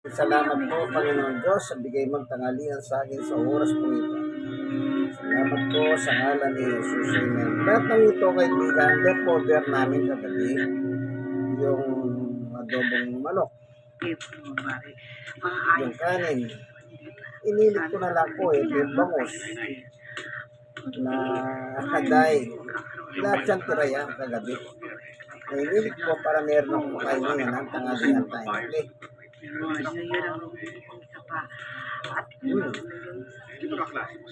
Salamat po, Panginoon Diyos, sa bigay mong tanghalian sa akin sa oras po ito. Salamat po sa ngalan ni Jesus. Amen. Lahat ng ito, kaibigan, leftover namin kagabi, yung adobong manok, yung kanin. Inilit ko na lang po eh, yung bangus, na kaday. Lahat yan tiraya kagabi. Inilit ko para meron akong ngayon ng tanghalian tayo. Okay.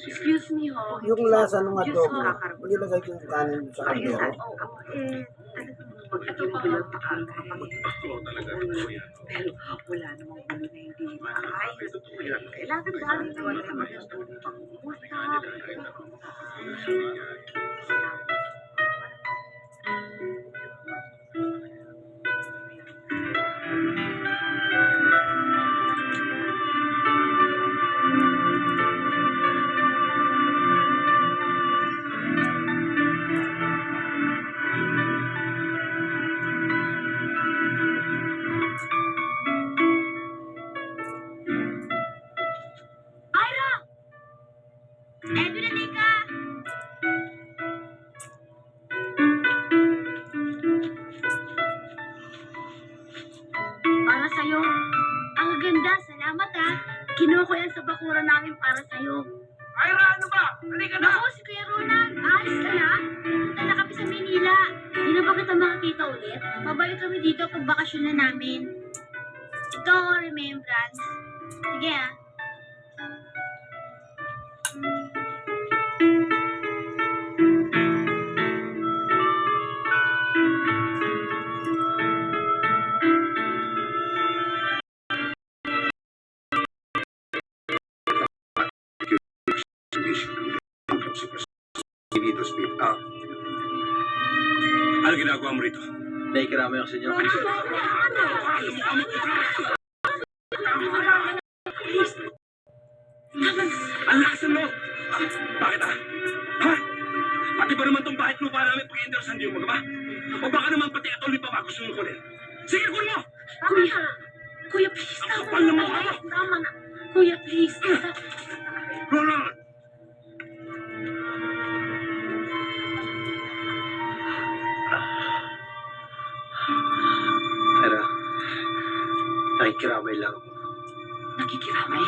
Excuse me ho. Yung lasa ng adobo, nilagay ko yung kanin sa kaldero. Eh, talagang magkakaroon pa Pero wala namang gulo na hindi maayos. Kailangan wala naman yung pangusap. Eto na, Nika! Para sa'yo. Ang ganda, salamat ha. Kinuha ko yan sa bakura namin para sa'yo. Ira, ano ba? Halika na! Naku, si Kuya ka na. Punta na kami sa Manila. Hindi na ba kita makakita ulit? Babalik kami dito pag bakasyon na namin. Ito ang remembrance. Sige ah. Dito, speak up. Ano ginagawa mo rito? Naikirama yung senyor Cristo. Ang lakas ng loob! Ah, Bakit ah? Ha? Pati ba naman tong bahit lupa namin pag-endersan niyo mga ba? O baka naman pati atol pa ba gusto nyo kunin? Sige, kunin mo! Kuya, Kuya, please. Ang kapal na. mukha mo! Tama na. Kuya, please. Ronald! Nakikiramay lang ako. Nakikiramay.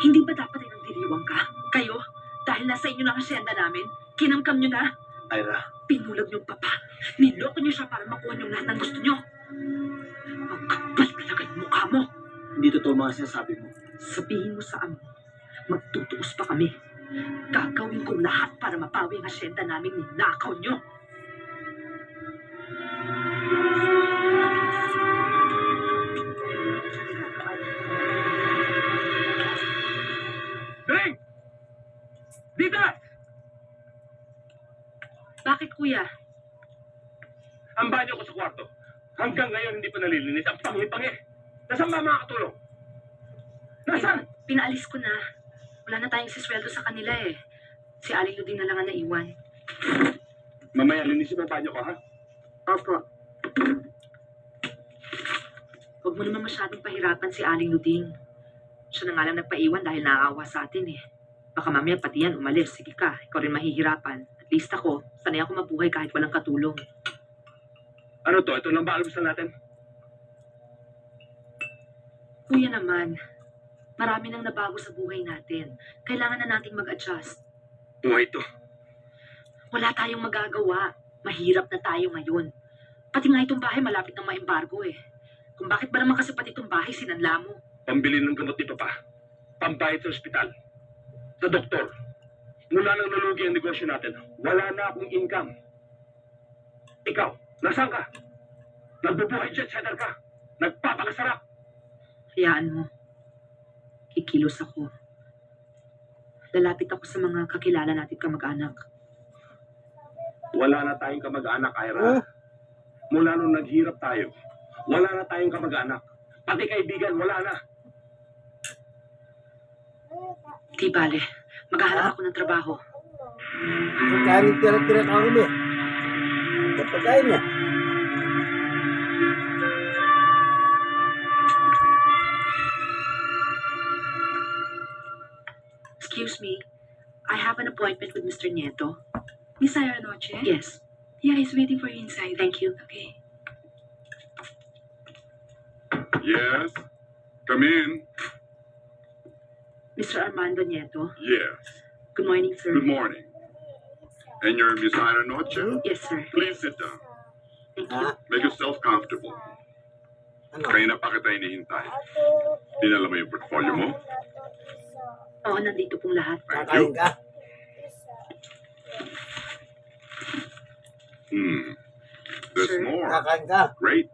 Hindi ba dapat ay nagdiriwang ka? Kayo? Dahil nasa inyo na ang asyenda namin, kinamkam nyo na. Ira, Pinulag niyong papa. Niloko niyo siya para makuha niyo lahat ng gusto niyo. Ang kapal talaga yung mukha mo. hindi totoo mga sinasabi mo. Sabihin mo sa amo, magtutuos pa kami. Gagawin ko lahat para mapawi ang asyenda namin ni nakaw niyo. Dita! Bakit kuya? Ang banyo ko sa kwarto. Hanggang ngayon hindi pa nalilinis. Ang pangi-pangi. Nasaan ba mga katulong? Nasaan? Pinaalis ko na. Wala na tayong sisweldo sa kanila eh. Si Aling Luding na lang ang naiwan. Mamaya linisin mo ang banyo ko, ha? Opo. Huwag mo naman masyadong pahirapan si Aling Luding. Siya na nga lang nagpaiwan dahil naaawa sa atin eh. Baka mamaya pati yan umalis. Sige ka, ikaw rin mahihirapan. At least ako, sanay ako mabuhay kahit walang katulong. Ano to? Ito lang ba almusal natin? Kuya naman, marami nang nabago sa buhay natin. Kailangan na nating mag-adjust. Buhay to. Wala tayong magagawa. Mahirap na tayo ngayon. Pati nga itong bahay malapit ng maembargo eh. Kung bakit ba naman kasi pati itong bahay sinanla mo? Pambili ng gamot ni Papa. Pambayad sa ospital. Sa doktor. Mula nang nalugi ang negosyo natin, wala na akong income. Ikaw, nasaan ka? Nagbubuhay jet setter ka. Nagpapakasarap. Hayaan mo. Kikilos ako. Lalapit ako sa mga kakilala natin kamag-anak. Wala na tayong kamag-anak, Oh. Ira. Mula nung naghirap tayo, wala na tayong kamag-anak. Pati kaibigan, wala na. Di bale, maghahanap ako ng trabaho. Magkain tira-tira ka ulit. Kapagkain niya. Excuse me, I have an appointment with Mr. Nieto. Miss Noche? Yes, Yeah, he's waiting for you inside. thank you. Okay. Yes? Come in. Mr. Armando Nieto. Yes. Good morning, sir. Good morning. And you're Miss Ira Noche? Yes, sir. Please sit down. Thank you. Ha? Make yourself comfortable. Ano? Kanina pa kita inihintay. Dinala mo yung portfolio mo? Oo, nandito pong lahat. Thank Kakain you. ka? Hmm. There's Sir. more. Kakain ka? Great.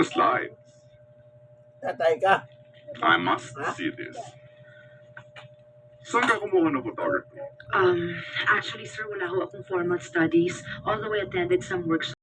The slides. Tatay ka? I must see this. Saan ka kumuha ng photography? Um, actually, sir, wala ho akong formal studies. Although I attended some workshops